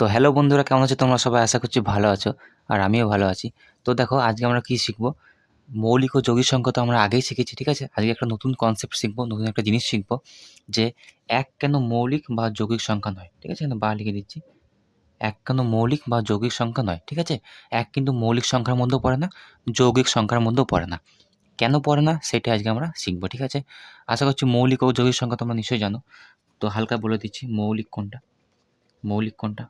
তো হ্যালো বন্ধুরা, কেমন আছো? তোমরা সবাই আশা করছি ভালো আছো আর আমিও ভালো আছি। তো দেখো, আজকে আমরা কী শিখব? মৌলিক ও যৌগিক সংখ্যা তো আমরা আগেই শিখেছি, ঠিক আছে? আজকে একটা নতুন কনসেপ্ট শিখব, নতুন একটা জিনিস শিখব যে এক কেন মৌলিক বা যৌগিক সংখ্যা নয়, ঠিক আছে? বা লিখে দিচ্ছি। এক কেন মৌলিক বা যৌগিক সংখ্যা নয়, ঠিক আছে? এক কিন্তু মৌলিক সংখ্যার মধ্যেও পড়ে না, যৌগিক সংখ্যার মধ্যেও পড়ে না। কেন পড়ে না? সেটা আজকে আমরা শিখব, ঠিক আছে? আশা করছি মৌলিক ও যৌগিক সংখ্যা তোমরা নিশ্চয়ই জানো। তো হালকা বলে দিচ্ছি, মৌলিক কোনটা? মৌলিক কোনটা?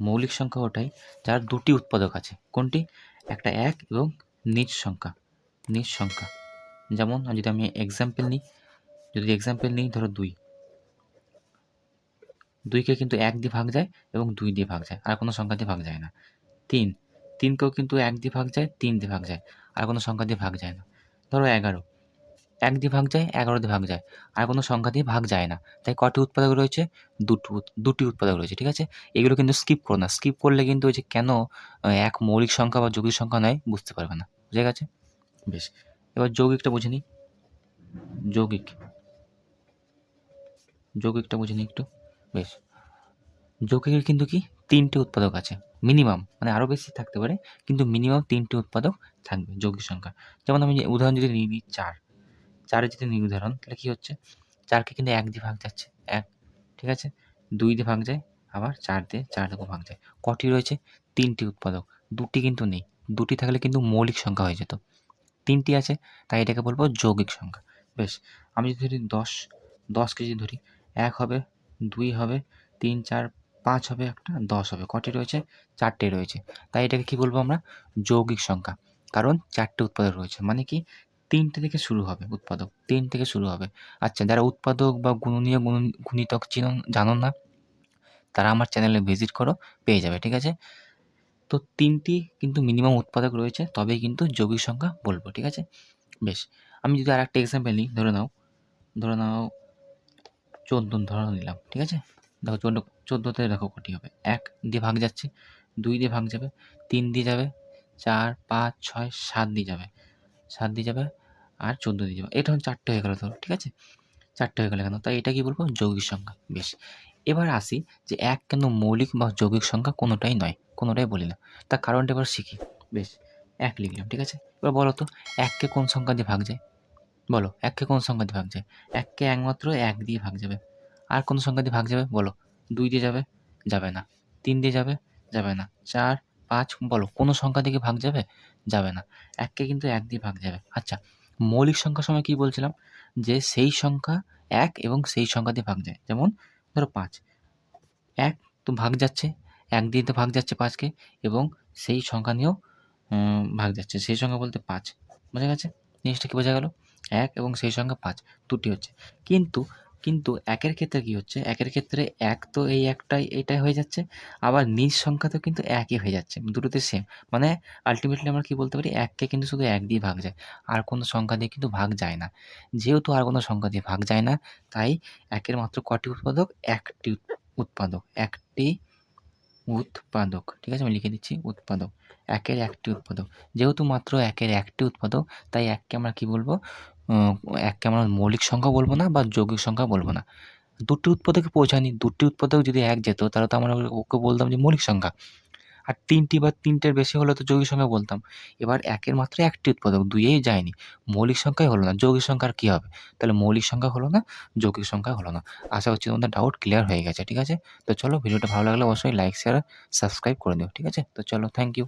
মৌলিক সংখ্যা ওটাই, যার দুটি উৎপাদক আছে। কোনটি? একটা এক এবং নিজ সংখ্যা নিজ সংখ্যা। যেমন, যদি আমি এক্সাম্পল নিই, যদি এক্সাম্পল নিই, ধরো দুই। দুইকে কিন্তু এক দিয়ে ভাগ যায় এবং দুই দিয়ে ভাগ যায়, আর কোনো সংখ্যা দিয়ে ভাগ যায় না। তিন। তিনকেও কিন্তু এক দিয়ে ভাগ যায়, তিন দিয়ে ভাগ যায়, আর কোনো সংখ্যা দিয়ে ভাগ যায় না। ধরো এগারো। এক দিয়ে ভাগ যায় এগারো দিয়ে ভাগ যায়। আর কোনো সংখ্যা দিয়ে ভাগ যায় না। তাই কটি উৎপাদক রয়েছে? দুটো দুটি উৎপাদক রয়েছে, ঠিক আছে? এগুলো কিন্তু স্কিপ করো না। স্কিপ করলে কিন্তু ওই যে কেন এক মৌলিক সংখ্যা বা যৌগিক সংখ্যা নয়, বুঝতে পারবে না। বুঝে গেছে? বেশ। এবার যৌগিকটা বুঝে নিই। যৌগিক। যৌগিকটা বুঝে নিই একটু। বেশ। যৌগিকের কিন্তু কি? তিনটে উৎপাদক আছে। মিনিমাম মানে আরও বেশি থাকতে পারে, কিন্তু মিনিমাম তিনটে উৎপাদক থাকবে যৌগিক সংখ্যা। যেমন আমি উদাহরণ যদি নিই চার। চারের যদি উদাহরণ তাহলে কী হচ্ছে? চারকে কিন্তু এক দিয়ে ভাগ যাচ্ছে, এক, ঠিক আছে? দুই দিয়ে ভাগ যায়, আবার চার দিয়ে চার দিয়ে ভাগ যায়। কটি রয়েছে? তিনটি উৎপাদক, দুটি কিন্তু নেই। দুটি থাকলে কিন্তু মৌলিক সংখ্যা হয়ে যেত। তিনটি আছে, তাই এটাকে বলব যৌগিক সংখ্যা। বেশ, আমি যদি ধরি দশ দশকে যদি ধরি, এক হবে, দুই হবে, তিন, চার, পাঁচ হবে একটা, দশ হবে। কটি রয়েছে? চারটে রয়েছে। তাই এটাকে কী বলব আমরা? যৌগিক সংখ্যা। কারণ চারটে উৎপাদক রয়েছে। মানে কি? তিনটে থেকে শুরু হবে উৎপাদক তিন থেকে শুরু হবে। আচ্ছা যারা উৎপাদক বা গুণনীয় গুণ গুণিতক চিনো, জানো না, তারা আমার চ্যানেলে ভিজিট করো, পেয়ে যাবে, ঠিক আছে? তো তিনটি কিন্তু মিনিমাম উৎপাদক রয়েছে, তবেই কিন্তু যৌগিক সংখ্যা বলব, ঠিক আছে? বেশ, আমি যদি আর একটা এক্সাম্পল নিই, ধরে নাও ধরে নাও চোদ্দ ধরে নিলাম, ঠিক আছে? দেখো চোদ্দ, চোদ্দোতে দেখো কটি হবে, এক দিয়ে ভাগ যাচ্ছে, দুই দিয়ে ভাগ যাবে, তিন দিয়ে যাবে, চার, পাঁচ, ছয়, সাত দিয়ে যাবে, সাত দিয়ে যাবে আর চোদ্দ দিয়ে যাবে এটা চারটে হয়ে গেলো ধরো, ঠিক আছে? চারটে হয়ে গেলো কেন তাই এটা কি বলব? যৌগিক সংখ্যা। বেশ। এবার আসি যে এক কেন মৌলিক বা যৌগিক সংখ্যা কোনোটাই নয়, কোনোটাই বলি না। তার কারণটা এবার শিখি। বেশ, এক লিখলাম, ঠিক আছে? এবার বলো তো, এককে কোন সংখ্যা দিয়ে ভাগ যায়? বলো, এককে কোন সংখ্যা দিয়ে ভাগ যায়? এককে একমাত্র এক দিয়ে ভাগ যাবে। আর কোন সংখ্যা দিয়ে ভাগ যাবে? বলো, দুই দিয়ে যাবে? যাবে না। তিন দিয়ে যাবে? যাবে না। চার, পাঁচ, বলো, কোনো সংখ্যা দিকে ভাগ যাবে? যাবে না। এককে কিন্তু এক দিয়ে ভাগ যাবে। আচ্ছা মৌলিক সংখ্যা সময় কি বলছিলাম? যে সেই সংখ্যা এক এবং সেই সংখ্যা দিয়ে ভাগ যায়। যেমন ধরো পাঁচ। এক তো ভাগ যাচ্ছে, এক দিয়ে তো ভাগ যাচ্ছে পাঁচকে এবং সেই সংখ্যা নিয়েও ভাগ যাচ্ছে। সেই সংখ্যা বলতে পাঁচ। বোঝা গেছে? জিনিসটা কী বোঝা গেল? এক এবং সেই সংখ্যা পাঁচ। দুটি হচ্ছে। কিন্তু কিন্তু একের ক্ষেত্রে কী হচ্ছে? একের ক্ষেত্রে এক তো এই একটাই, এটাই হয়ে যাচ্ছে। আবার নিজ সংখ্যা তো কিন্তু একই হয়ে যাচ্ছে, দুটোতে সেম মানে আলটিমেটলি আমরা কী বলতে পারি? এককে কিন্তু শুধু এক দিয়ে ভাগ যায়। আর কোনো সংখ্যা দিয়ে কিন্তু ভাগ যায় না। যেহেতু আর কোনো সংখ্যা দিয়ে ভাগ যায় না, তাই একের মাত্র কটি উৎপাদক? একটি উৎপাদক। একটি উৎপাদক। ঠিক আছে? আমি লিখে দিচ্ছি, উৎপাদক। একের একটি উৎপাদক। যেহেতু মাত্র একের একটি উৎপাদক, তাই এককে আমরা কী বলব? এককে আমরা মৌলিক সংখ্যা বলব না বা যৌগিক সংখ্যা বলব না। দুটি উৎপাদকে পৌঁছায়নি, দুটি উৎপাদক যদি এক যেত, তাহলে তো আমরা ওকে বলতাম যে মৌলিক সংখ্যা। আর তিনটি বা তিনটের বেশি হলে তো যৌগিক সংখ্যা বলতাম। এবার একের মাত্র একটি উৎপাদক, দুইয়েই যায়নি। মৌলিক সংখ্যাই হলো না, যৌগিক সংখ্যার কী হবে? তাহলে মৌলিক সংখ্যা হলো না, যৌগিক সংখ্যা হলো না। আশা করছি তোমাদের ডাউট ক্লিয়ার হয়ে গেছে, ঠিক আছে? তো চলো, ভিডিওটা ভালো লাগলে অবশ্যই লাইক শেয়ার সাবস্ক্রাইব করে দিও, ঠিক আছে? তো চলো থ্যাংক ইউ